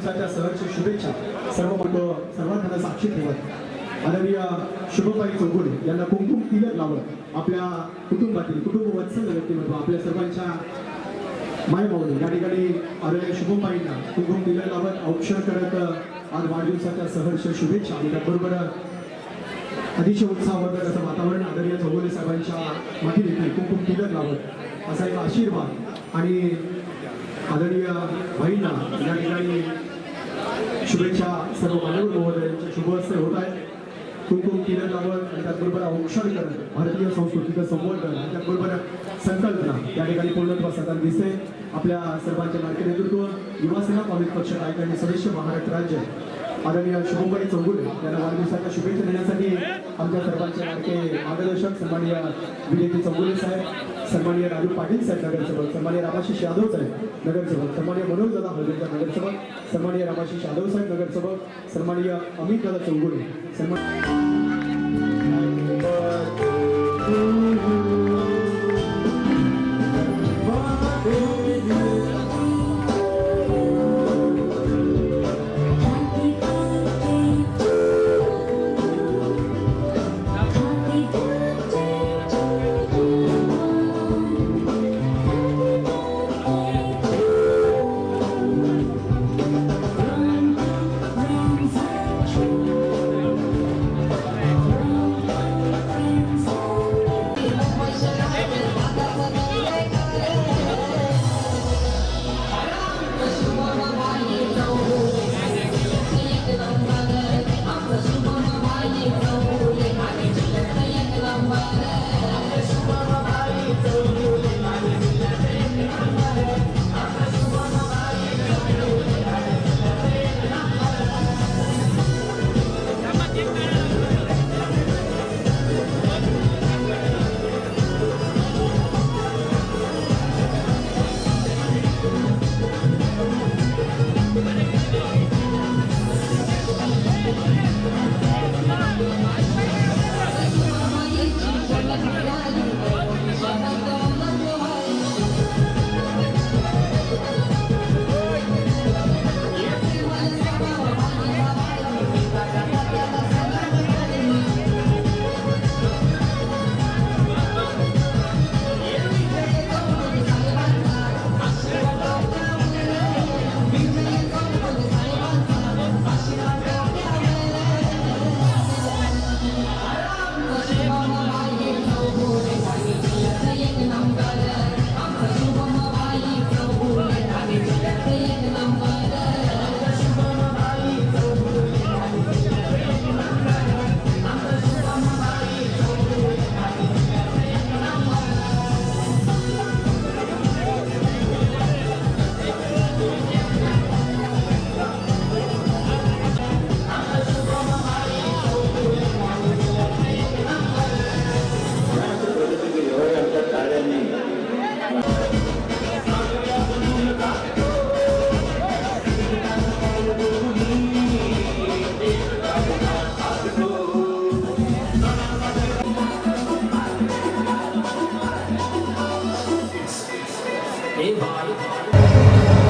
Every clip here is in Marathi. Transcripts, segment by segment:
शुभमबाई वाढदिवसाच्या सहर्ष शुभेच्छा. सर्व मंडळ सर्वांना साक्षी ठेवत. आदरणीय शुभबाई चौगुले यांना कुंकुम तिलक लावत. आपल्या कुटुंबातील कुटुंब वत्सल व्यक्तिमत्व आपल्या सर्वांच्या मायमाऊली या ठिकाणी आलेल्या शुभमबाईंना कुंकुम तिलक लावत औक्षण करत आज वाढदिवसाच्या सहर्ष शुभेच्छा. आणि त्याबरोबर अतिशय उत्साहवर्धक असं वातावरण आदरणीय चौगुले साहेबांच्या मागे देखील कुंकुम तिलक लावत. असा एक आशीर्वाद. आणि आदरणीय भाईंना या ठिकाणी शुभेच्छा सर्व मान्यवर महोदयांचे शुभ हस्ते होत आहेत. कुंकुम किरण लावत आणि त्याचबरोबर औक्षण भारतीय संस्कृतीचं संवर्धन आणि त्याचबरोबर संकल्पना या ठिकाणी पूर्णत्वास आता दिसते. आपल्या सर्वांचे नाट्य नेतृत्व युवासेना कॉलेज पक्ष नायक आणि सदस्य महाराष्ट्र राज्य. आदरणीय शुभमबाई चौगुले यांना वाढदिवसाच्या शुभेच्छा देण्यासाठी आमच्या सर्वांचे मार्गे मार्गदर्शक सन्माननीय विजयजी चौगुले साहेब. सन्मान्य राजू पाटील साहेब नगरसेवक सन्मान्य रामाशिष यादव साहेब नगरसेवक सन्मान्य मनोज दादा हळदीकर नगरसेवक सन्मान्य रामाशिष यादव साहेब नगरसेवक सन्मान्य अमित दादा चौगुले सन्मान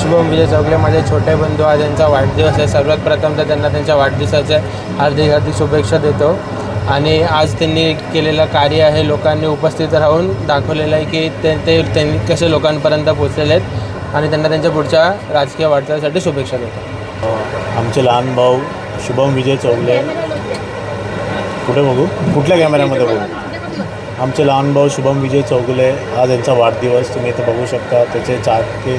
शुभम विजय चौगले माझे छोटे बंधू आज त्यांचा वाढदिवस आहे. सर्वात प्रथम तर त्यांना त्यांच्या वाढदिवसाच्या हार्दिक हार्दिक शुभेच्छा देतो. आणि आज त्यांनी केलेलं कार्य आहे लोकांनी उपस्थित राहून दाखवलेलं आहे की ते ते त्यांनी कसे लोकांपर्यंत पोचलेले आहेत. आणि त्यांना त्यांच्या पुढच्या राजकीय वाटचालीसाठी शुभेच्छा देतो. आमचे लहान भाऊ शुभम विजय चौगले. कुठे बघू? कुठल्या कॅमेऱ्यामध्ये बघू? आमचे लहान भाऊ शुभम विजय चौगुले आज यांचा वाढदिवस तुम्ही इथं बघू शकता. त्याचे चाहते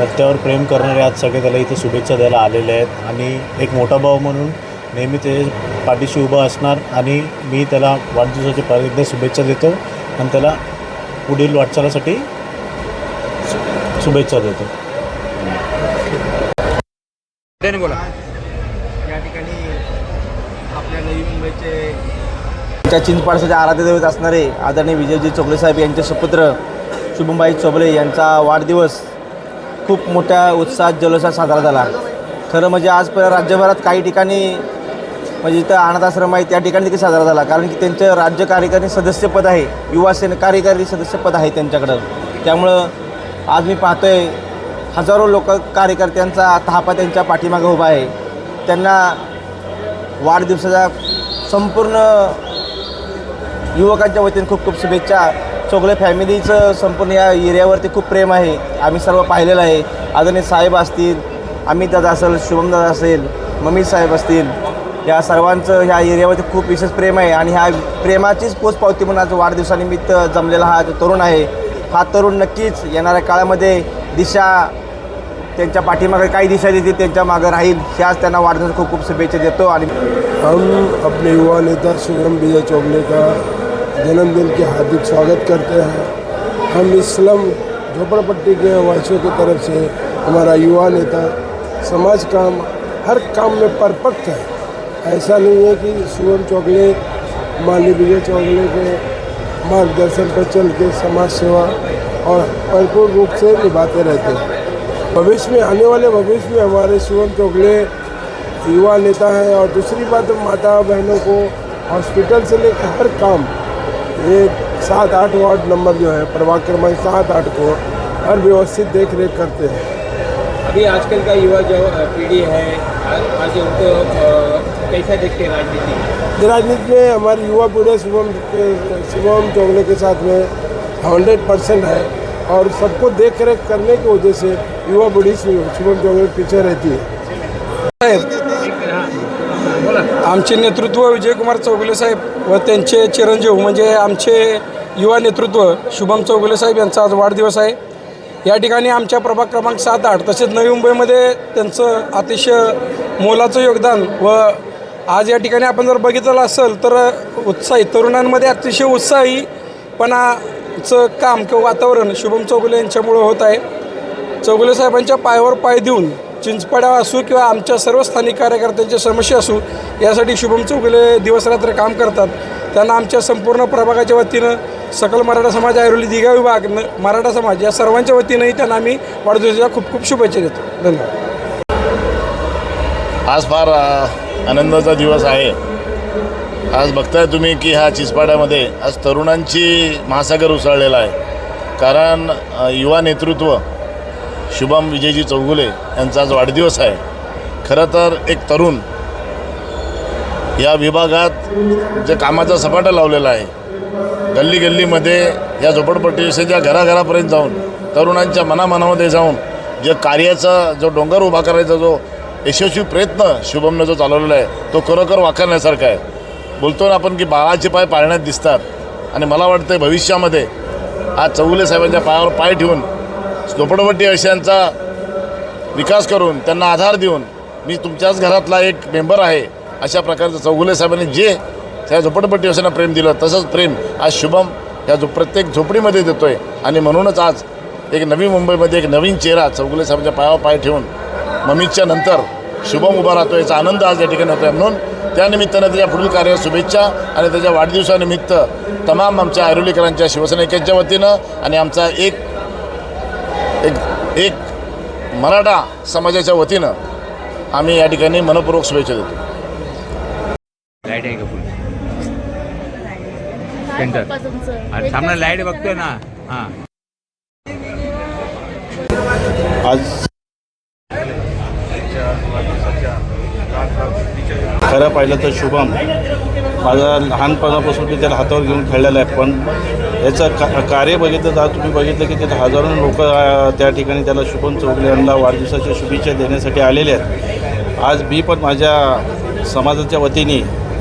रस्त्यावर प्रेम करणारे आज सगळे त्याला इथे शुभेच्छा द्यायला आलेले आहेत. आणि एक मोठा भाऊ म्हणून नेहमी ते पाठीशी उभा असणार आणि मी त्याला वाढदिवसाची परत एकदा शुभेच्छा देतो आणि त्याला पुढील वाटचालीसाठी शुभेच्छा देतो. या ठिकाणी आपल्या नवी मुंबईचे त्या चिंचपाडसाच्या आराध्य दैवत असणारे आदरणीय विजयजी चोबले साहेब यांचे सुपुत्र शुभमबाई चोबले यांचा वाढदिवस खूप मोठ्या उत्साहात जल्लोषात साजरा झाला. खरं म्हणजे आजपर्यंत राज्यभरात काही ठिकाणी म्हणजे इथं अनाथाश्रम आहे त्या ठिकाणी देखील साजरा झाला. कारण की त्यांचं राज्य कार्यकारी सदस्यपद आहे युवासेन कार्यकारी सदस्यपद आहे त्यांच्याकडं. त्यामुळं आज मी पाहतोय हजारो लोक कार्यकर्त्यांचा थापा त्यांच्या पाठीमागे उभा आहे. त्यांना वाढदिवसाचा संपूर्ण युवकांच्या वतीने खूप खूप शुभेच्छा. चोगले फॅमिलीचं संपूर्ण या एरियावरती खूप प्रेम आहे. आम्ही सर्व पाहिलेलं आहे. आदरणीय साहेब असतील अमित दादा असेल शुभम दादा असेल मम्मी साहेब असतील या सर्वांचं ह्या एरियावरती खूप विशेष प्रेम आहे. आणि ह्या प्रेमाचीच पोचपावती म्हणून आज वाढदिवसानिमित्त जमलेला हा जो तरुण आहे हा तरुण नक्कीच येणाऱ्या काळामध्ये दिशा त्यांच्या पाठीमागे काही दिशा देतील त्यांच्या मागं राहील ह्याच त्यांना वाढदिवस खूप खूप शुभेच्छा देतो. आणि हम अपने युवा नेता शुभम विजय चौगले का जन्मदिन के हार्दिक स्वागत करते हैं। हम इस्लाम झोपड़पट्टी के वासियों की तरफ़ से हमारा युवा नेता, समाज काम, हर काम में परफेक्ट है। ऐसा नहीं है कि शुभम चौगले, माननीय विजय चौगले के मार्गदर्शन पर चल के समाज सेवा और भरपूर रूप से निभाते रहते हैं। भविष्य में, आने वाले भविष्य में हमारे शिवम चौगले युवा नेता हैं और दूसरी बात माता बहनों को हॉस्पिटल से लेकर हर काम ये सात आठ वार्ड नंबर जो है प्रभाग क्रमांक सात आठ को हर व्यवस्थित देख रेख करते हैं। अभी आजकल का युवा जो पीढ़ी है आज उनको कैसा देखते हैं राजनीति? राजनीति में हमारी युवा पीढ़ी शुभम शिवम चौगले के साथ में हंड्रेड परसेंट है और सबको देख रेख करने की वजह से युवा पीढ़ी शुभम चौगले पीछे रहती है। आमचे नेतृत्व विजयकुमार चौगुले साहेब व त्यांचे चिरंजीव म्हणजे आमचे युवा नेतृत्व शुभम चौगुले साहेब यांचा आज वाढदिवस आहे. या ठिकाणी आमच्या प्रभाग क्रमांक सात आठ तसेच नवी मुंबईमध्ये त्यांचं अतिशय मोलाचं योगदान व आज या ठिकाणी आपण जर बघितलं असेल तर उत्साही तरुणांमध्ये अतिशय उत्साहीपणाचं काम किंवा वातावरण शुभम चौगुले यांच्यामुळं होत आहे. चौगुले साहेबांच्या पायावर पाय देऊन चिंचपाडा असू किंवा आमच्या सर्व स्थानिक कार्यकर्त्यांच्या समस्या असू यासाठी शुभम चौगुले दिवसरात्र काम करतात. त्यांना आमच्या संपूर्ण प्रभागाच्या वतीनं सकल मराठा समाज ऐरोली दिघा विभाग न मराठा समाज या सर्वांच्या वतीनंही त्यांना आम्ही वाढदिवसाच्या खूप खूप शुभेच्छा देतो. धन्यवाद. आज फार आनंदाचा दिवस आहे. आज बघताय तुम्ही की ह्या चिचपाड्यामध्ये आज तरुणांची महासागर उसळलेला आहे. कारण युवा नेतृत्व शुभम विजयजी चौगुले यांचा आज वाढदिवस आहे. खरं तर एक तरुण या विभागात जे कामाचा सपाटा लावलेला आहे गल्ली गल्लीमध्ये या झोपडपट्टीविषयीच्या घराघरापर्यंत जाऊन तरुणांच्या मनामनामध्ये जाऊन जे कार्याचा जो डोंगर उभा करायचा जो यशस्वी प्रयत्न शुभमनं जो चालवलेला आहे तो खरोखर वाकारण्यासारखा आहे. बोलतो ना आपण की बाळाचे पाय पाळण्यात दिसतात. आणि मला वाटतं भविष्यामध्ये आज चौगुले साहेबांच्या पायावर पाय ठेवून झोपडपट्टी अशांचा विकास करून त्यांना आधार देऊन मी तुमच्याच घरातला एक मेंबर आहे अशा प्रकारचं चौगुले साहेबांनी जे त्या झोपडपट्टी अशांना प्रेम दिलं तसंच प्रेम आज शुभम ह्या जो प्रत्येक झोपडीमध्ये देतो आहे आणि म्हणूनच आज एक नवी मुंबईमध्ये एक नवीन चेहरा चौगुले साहेबांच्या पायावर पाय ठेवून ममीच्या नंतर शुभम उभा राहतो याचा आनंद आज या ठिकाणी होतो आहे म्हणून त्यानिमित्तानं त्याच्या पुढील कार्यात शुभेच्छा आणि त्याच्या वाढदिवसानिमित्त तमाम आमच्या ऐरोलीकरांच्या शिवसैनिकांच्या वतीनं आणि आमचा एक एक एक मराठा समाजाच्या वतीनं आम्ही या ठिकाणी मनपूर्वक शुभेच्छा देतो. लाइट आहे का फुल? सेंटर अरे सामने लाइट बघतोय ना. हां. आज खरं पाहिलं तर शुभम माझा लहानपणापासून मी त्याला हातावर घेऊन खेळलेला आहे पण याचं का कार्य बघितलं तर तुम्ही बघितलं की तिथे हजारो लोक त्या ठिकाणी त्याला शुभम चौगले यांना वाढदिवसाच्या शुभेच्छा देण्यासाठी आलेले आहेत. आज मी पण माझ्या समाजाच्या वतीने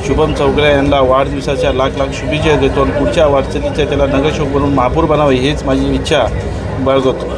शुभम चौगले यांना वाढदिवसाच्या लाख लाख शुभेच्छा देतो आणि पुढच्या वाटचालीच्या त्याला नगरशोक बनवून महापूर बनावं हीच माझी इच्छा बाळगतो.